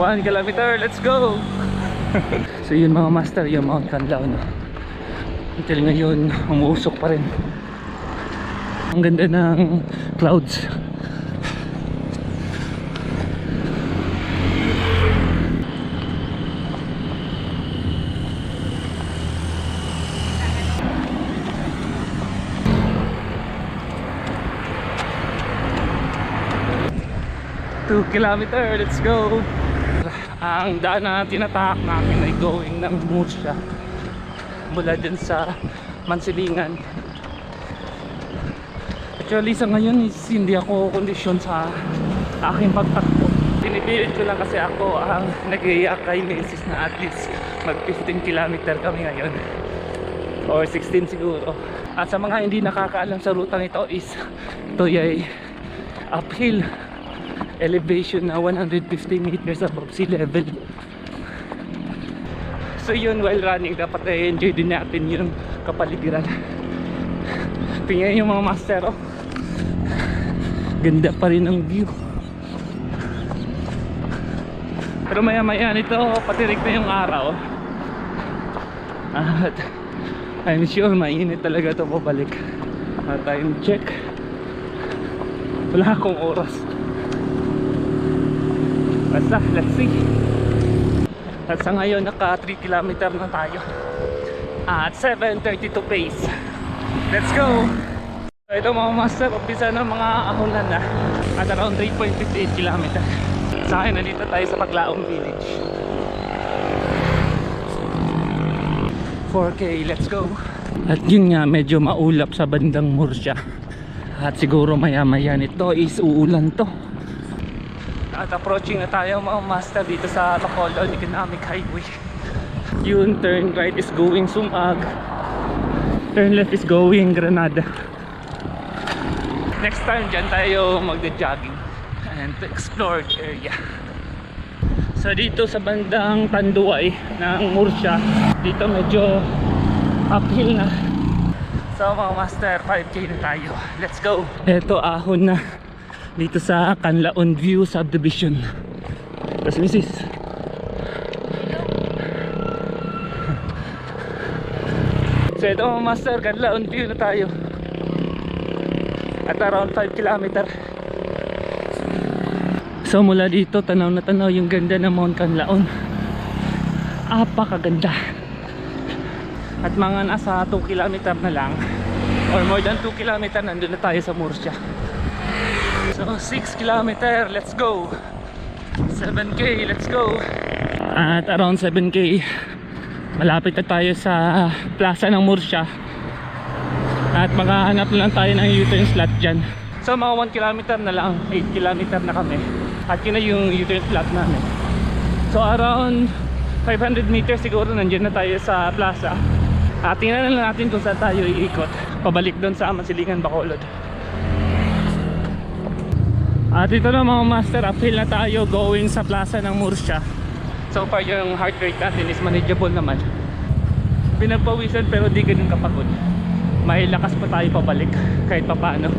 1 kilometer, let's go! so yun mga master, yung Mount Canlaw no? Until ngayon, umuusok pa rin. Ang ganda ng clouds. Two kilometer, let's go! Ang daan na tinatahak namin ay going ng Murcia. Mula dun sa Mansilingan. Actually sa ngayon is hindi ako kondisyon sa aking pagtakbo. Pinipilit ko lang kasi ako ang nag-iiyak kay Macy's na at least mag 15 kilometer kami ngayon. Or 16 siguro. At sa mga hindi nakakaalam sa rutang ito is ito ay uphill elevation na 150 meters above sea level. So yun while running dapat ay enjoy din natin yung kapaligiran. Tingnan yung mga master oh. ganda pa rin ang view. Pero maya maya nito patirik na yung araw. At I'm sure mainit talaga ito pabalik. At time check. Wala akong oras basta let's see at sa ngayon naka 3 km na tayo. At 7.32 pace. Let's go! Ito mga master umpisa ng mga ahulan na. At around 3.58 km sa akin nandito tayo sa Paglaong Village. 4K, let's go. At yun nga, medyo maulap sa bandang Murcia. At siguro maya maya nito is uulan to. At approaching na tayo mga master dito sa Bacolod Economic Highway. Yun, turn right is going Sumag. Turn left is going Granada. Next time dyan tayo magda-jogging and to explore the area. So dito sa bandang Tanduay ng Murcia, dito medyo uphill na. So mga master, 5k na tayo. Let's go. Ito ahon na dito sa Canlaon View Subdivision. Tapos misis. So ito mga master, Canlaon View na tayo. At around 5 kilometer. So mula dito tanaw na tanaw yung ganda ng Mount Canlaon Apakaganda At mga nasa 2 km na lang Or more than 2 km nandun na tayo sa Murcia So 6 km let's go. 7k let's go. At around 7k Malapit na tayo sa plaza ng Murcia. At makahanap na lang tayo ng U-turn slot dyan. So mga 1 km na lang 8 km na kami. At yun na yung U-turn slot namin. So around 500 meters siguro nandiyan na tayo sa plaza. At tingnan na natin kung saan tayo iikot. Pabalik doon sa Amasilingan Bacolod at ito na mga master uphill na tayo going sa plaza ng Murcia. So far yung heart rate natin is manageable naman. Pinagpawisan pero di ganun kapagod. May lakas pa tayo pabalik kahit papano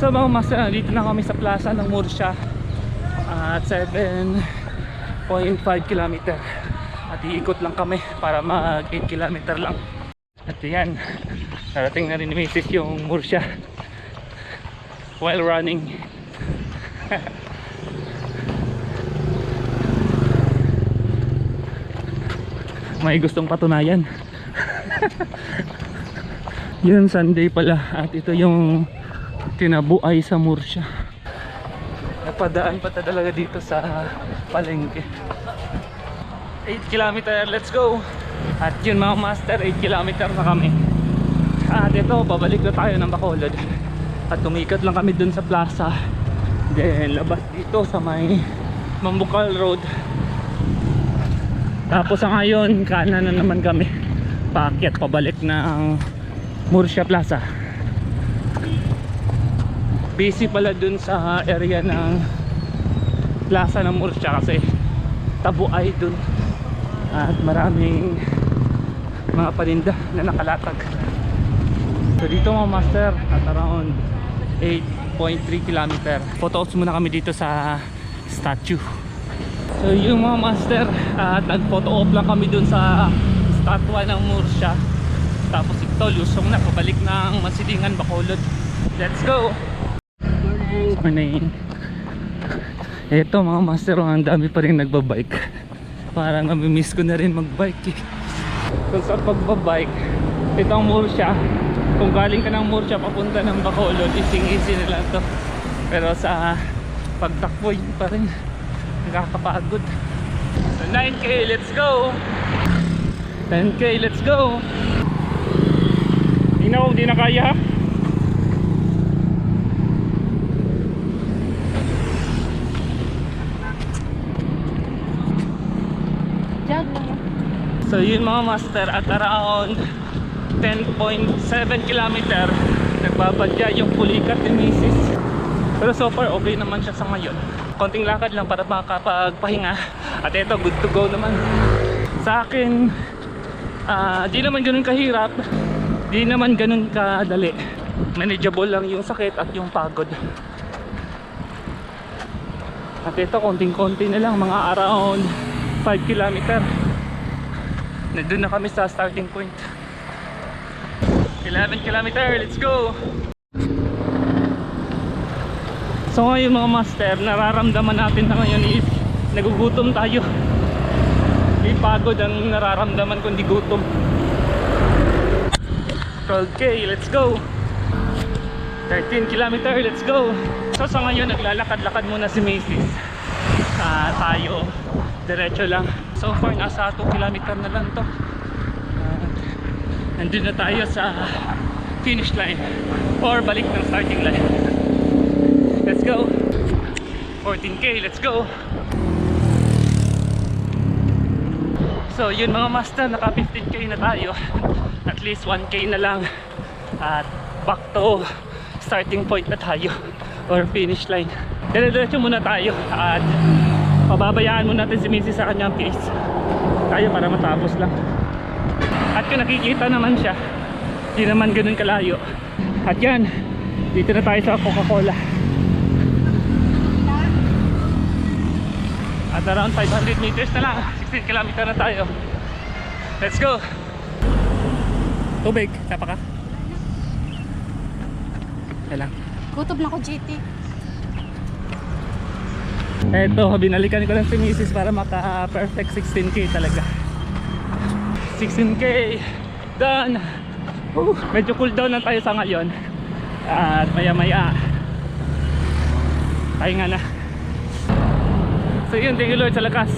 so mga master dito na kami sa plaza ng Murcia at 7.5 km at iikot lang kami para mag 8 km lang. At yan narating na rin ni Mrs. yung Murcia while running may gustong patunayan. Yun Sunday pala. At ito yung tinabuay sa Murcia. Napadaan pa ta talaga dito sa palengke. 8 km let's go! At yun mga master 8 km na kami. At ito pabalik na tayo ng Bacolod. At tumikot lang kami dun sa plaza then labas dito sa may Mambukal Road. Tapos sa ngayon kanan na naman kami. Paakyat pabalik ng Murcia Plaza. Busy pala dun sa area ng plaza ng Murcia kasi tabuay dun. At maraming mga paninda na nakalatag. So dito mga master at around 8.3 km photos muna kami dito sa statue So yung mga master, at nag-photo op lang kami dun sa statwa ng Murcia. Tapos ito, lusong na, pabalik ng Masilingan, Bacolod. Let's go! Morning! Eto mga master, ang dami pa rin nagbabike. Parang namimiss ko na rin magbike eh. Kung sa pagbabike, ito ang Murcia. Kung galing ka ng Murcia papunta ng Bacolod, easy easy na lang to. Pero sa pagtakbo, yun pa rin. Nakakapagod. So 9k, let's go! 10k, let's go! Tingnan ko, di na kaya. So yun mga master at around 10.7 kilometer nagbabadya yung pulikat ni Mrs. Pero so far okay naman siya sa ngayon. Konting lakad lang para makapagpahinga. At ito good to go naman. Sa akin ah, di naman ganun kahirap. Di naman ganun kadali. Manageable lang yung sakit at yung pagod. At ito konting-konti na lang mga around 5 kilometer. Nandun na kami sa starting point. 11 kilometer, let's go! So ngayon mga master, nararamdaman natin na ngayon is nagugutom tayo. Di pagod ang nararamdaman kundi gutom. 12k, let's go! 13 kilometer, let's go! So sa ngayon, naglalakad-lakad muna si Macy's. Ah, tayo, diretso lang. So far, nasa 2 kilometer na lang to. Nandun na tayo sa finish line or balik ng starting line. Let's go! 14k, let's go! So yun mga master, naka 15k na tayo. At least 1k na lang. At back to starting point na tayo or finish line. Dire-diretso muna tayo at pababayaan muna natin si Missy sa kanyang pace. Tayo para matapos lang. At kung nakikita naman siya, di naman ganun kalayo. At yan, dito na tayo sa Coca-Cola. At around 500 meters na lang, 16 kilometer na tayo. Let's go! Tubig, tapa ka? Kailang. Kutob lang ko, JT. Eto, binalikan ko lang si Mrs. para maka-perfect 16k talaga. 16k! Done! Woo! Medyo cool down na tayo sa ngayon. At maya maya, pahinga na. So yun, thank you Lord sa lakas.